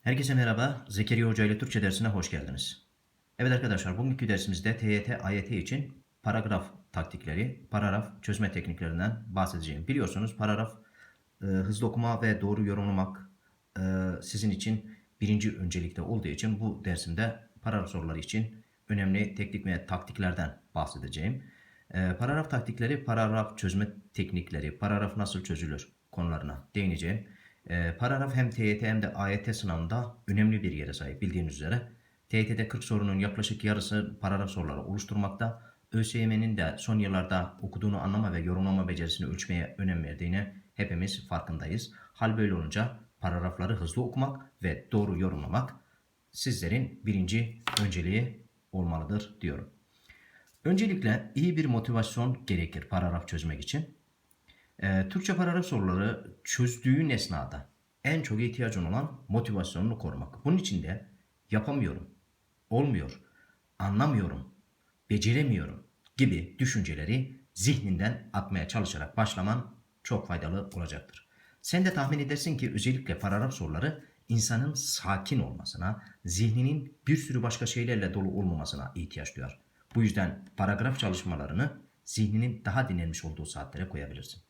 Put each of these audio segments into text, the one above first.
Herkese merhaba. Zekeriya Hoca ile Türkçe dersine hoş geldiniz. Evet arkadaşlar bugünkü dersimizde TYT, AYT için paragraf taktikleri, paragraf çözme tekniklerinden bahsedeceğim. Biliyorsunuz paragraf e, hızlı okuma ve doğru yorumlamak e, sizin için birinci öncelikte olduğu için bu dersimde paragraf soruları için önemli teknik ve taktiklerden bahsedeceğim. E, paragraf taktikleri, paragraf çözme teknikleri, paragraf nasıl çözülür konularına değineceğim. E, paragraf hem TYT hem de AYT sınavında önemli bir yere sahip bildiğiniz üzere. TYT'de 40 sorunun yaklaşık yarısı paragraf soruları oluşturmakta. ÖSYM'nin de son yıllarda okuduğunu anlama ve yorumlama becerisini ölçmeye önem verdiğine hepimiz farkındayız. Hal böyle olunca paragrafları hızlı okumak ve doğru yorumlamak sizlerin birinci önceliği olmalıdır diyorum. Öncelikle iyi bir motivasyon gerekir paragraf çözmek için. Ee, Türkçe paragraf soruları çözdüğün esnada en çok ihtiyacın olan motivasyonunu korumak. Bunun için de yapamıyorum, olmuyor, anlamıyorum, beceremiyorum gibi düşünceleri zihninden atmaya çalışarak başlaman çok faydalı olacaktır. Sen de tahmin edersin ki özellikle paragraf soruları insanın sakin olmasına, zihninin bir sürü başka şeylerle dolu olmamasına ihtiyaç duyar. Bu yüzden paragraf çalışmalarını zihninin daha dinlenmiş olduğu saatlere koyabilirsin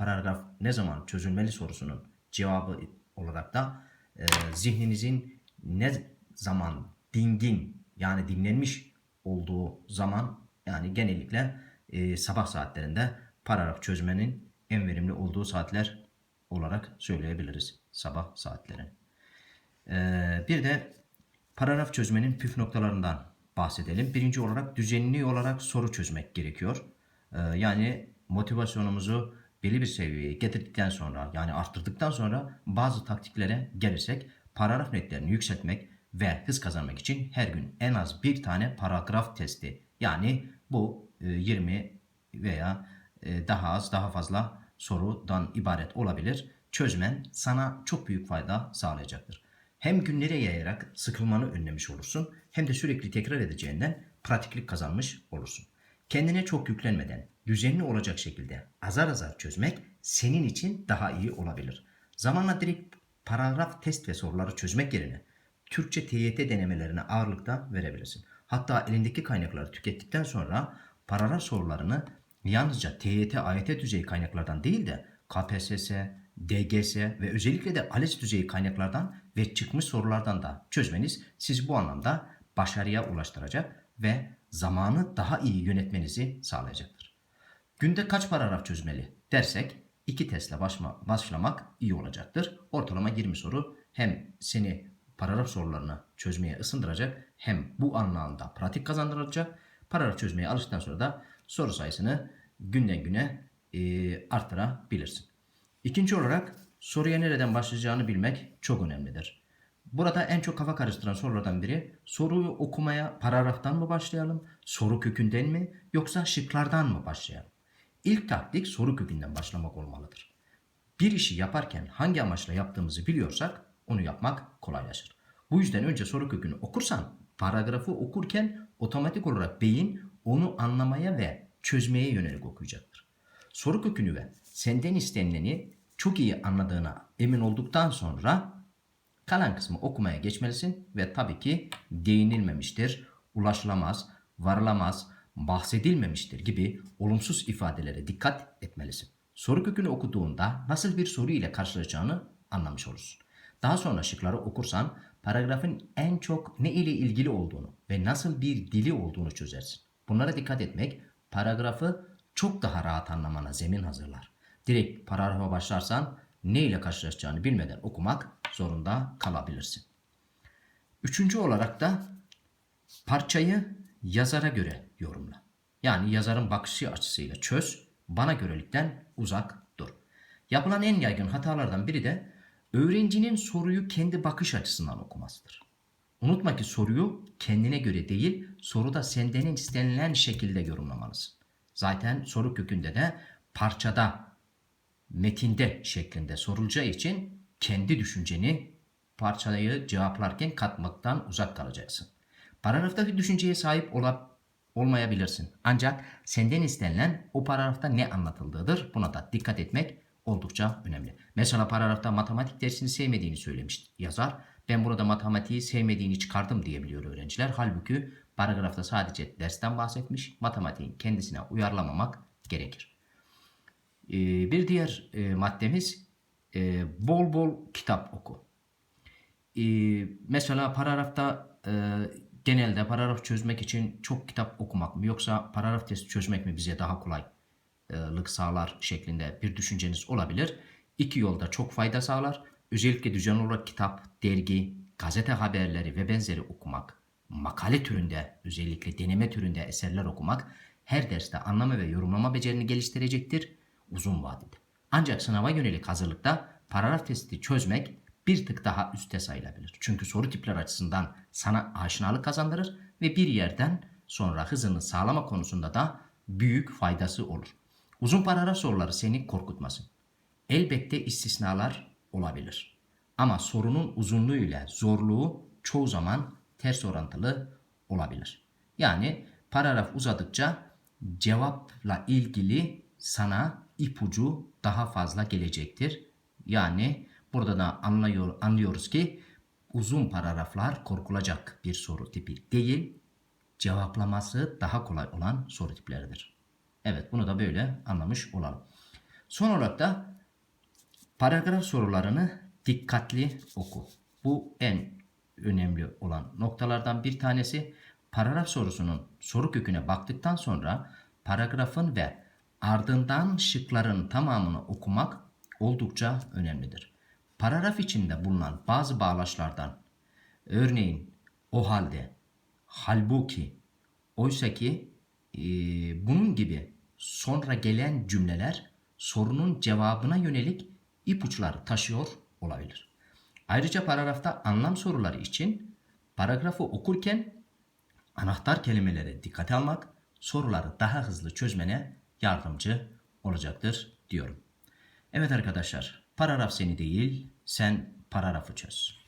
paragraf ne zaman çözülmeli sorusunun cevabı olarak da e, zihninizin ne zaman dingin yani dinlenmiş olduğu zaman yani genellikle e, sabah saatlerinde paragraf çözmenin en verimli olduğu saatler olarak söyleyebiliriz sabah saatleri. E, bir de paragraf çözmenin püf noktalarından bahsedelim. Birinci olarak düzenli olarak soru çözmek gerekiyor. E, yani motivasyonumuzu belli bir seviyeye getirdikten sonra yani arttırdıktan sonra bazı taktiklere gelirsek paragraf netlerini yükseltmek ve hız kazanmak için her gün en az bir tane paragraf testi yani bu 20 veya e, daha az daha fazla sorudan ibaret olabilir. Çözmen sana çok büyük fayda sağlayacaktır. Hem günlere yayarak sıkılmanı önlemiş olursun hem de sürekli tekrar edeceğinden pratiklik kazanmış olursun. Kendine çok yüklenmeden düzenli olacak şekilde azar azar çözmek senin için daha iyi olabilir. Zamanla direkt paragraf test ve soruları çözmek yerine Türkçe TYT denemelerine ağırlıkta verebilirsin. Hatta elindeki kaynakları tükettikten sonra paragraf sorularını yalnızca TYT, AYT düzeyi kaynaklardan değil de KPSS, DGS ve özellikle de ALES düzeyi kaynaklardan ve çıkmış sorulardan da çözmeniz sizi bu anlamda başarıya ulaştıracak ve zamanı daha iyi yönetmenizi sağlayacaktır. Günde kaç paragraf çözmeli dersek iki testle başma, başlamak iyi olacaktır. Ortalama 20 soru hem seni paragraf sorularını çözmeye ısındıracak hem bu anlamda pratik kazandıracak. Paragraf çözmeye alıştıktan sonra da soru sayısını günden güne e, arttırabilirsin. İkinci olarak soruya nereden başlayacağını bilmek çok önemlidir. Burada en çok kafa karıştıran sorulardan biri soruyu okumaya paragraftan mı başlayalım, soru kökünden mi yoksa şıklardan mı başlayalım? İlk taktik soru kökünden başlamak olmalıdır. Bir işi yaparken hangi amaçla yaptığımızı biliyorsak onu yapmak kolaylaşır. Bu yüzden önce soru kökünü okursan paragrafı okurken otomatik olarak beyin onu anlamaya ve çözmeye yönelik okuyacaktır. Soru kökünü ve senden istenileni çok iyi anladığına emin olduktan sonra kalan kısmı okumaya geçmelisin ve tabii ki değinilmemiştir, ulaşılamaz, varılamaz, bahsedilmemiştir gibi olumsuz ifadelere dikkat etmelisin. Soru kökünü okuduğunda nasıl bir soru ile karşılaşacağını anlamış olursun. Daha sonra şıkları okursan paragrafın en çok ne ile ilgili olduğunu ve nasıl bir dili olduğunu çözersin. Bunlara dikkat etmek paragrafı çok daha rahat anlamana zemin hazırlar. Direkt paragrafa başlarsan ne ile karşılaşacağını bilmeden okumak zorunda kalabilirsin. Üçüncü olarak da parçayı yazara göre yorumla. Yani yazarın bakış açısıyla çöz, bana görelikten uzak dur. Yapılan en yaygın hatalardan biri de öğrencinin soruyu kendi bakış açısından okumasıdır. Unutma ki soruyu kendine göre değil, soruda senden istenilen şekilde yorumlamalısın. Zaten soru kökünde de parçada, metinde şeklinde sorulacağı için kendi düşünceni parçayı cevaplarken katmaktan uzak kalacaksın. Paragraftaki düşünceye sahip olab olmayabilirsin. Ancak senden istenilen o paragrafta ne anlatıldığıdır. Buna da dikkat etmek oldukça önemli. Mesela paragrafta matematik dersini sevmediğini söylemiş yazar. Ben burada matematiği sevmediğini çıkardım diyebiliyor öğrenciler. Halbuki paragrafta sadece dersten bahsetmiş. Matematiğin kendisine uyarlamamak gerekir. Ee, bir diğer e, maddemiz e, bol bol kitap oku. Ee, mesela paragrafta e, genelde paragraf çözmek için çok kitap okumak mı yoksa paragraf testi çözmek mi bize daha kolaylık sağlar şeklinde bir düşünceniz olabilir. İki yolda çok fayda sağlar. Özellikle düzenli olarak kitap, dergi, gazete haberleri ve benzeri okumak, makale türünde özellikle deneme türünde eserler okumak her derste anlama ve yorumlama becerini geliştirecektir uzun vadede. Ancak sınava yönelik hazırlıkta paragraf testi çözmek bir tık daha üste sayılabilir. Çünkü soru tipler açısından sana aşinalık kazandırır ve bir yerden sonra hızını sağlama konusunda da büyük faydası olur. Uzun paragraf soruları seni korkutmasın. Elbette istisnalar olabilir. Ama sorunun uzunluğu ile zorluğu çoğu zaman ters orantılı olabilir. Yani paragraf uzadıkça cevapla ilgili sana ipucu daha fazla gelecektir. Yani burada da anlıyor, anlıyoruz ki uzun paragraflar korkulacak bir soru tipi değil, cevaplaması daha kolay olan soru tipleridir. Evet bunu da böyle anlamış olalım. Son olarak da paragraf sorularını dikkatli oku. Bu en önemli olan noktalardan bir tanesi. Paragraf sorusunun soru köküne baktıktan sonra paragrafın ve ardından şıkların tamamını okumak oldukça önemlidir. Paragraf içinde bulunan bazı bağlaçlardan örneğin o halde, halbuki, oysa ki e, bunun gibi sonra gelen cümleler sorunun cevabına yönelik ipuçları taşıyor olabilir. Ayrıca paragrafta anlam soruları için paragrafı okurken anahtar kelimelere dikkate almak soruları daha hızlı çözmene yardımcı olacaktır diyorum. Evet arkadaşlar, paragraf seni değil, sen paragrafı çöz.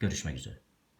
Görüşmek üzere.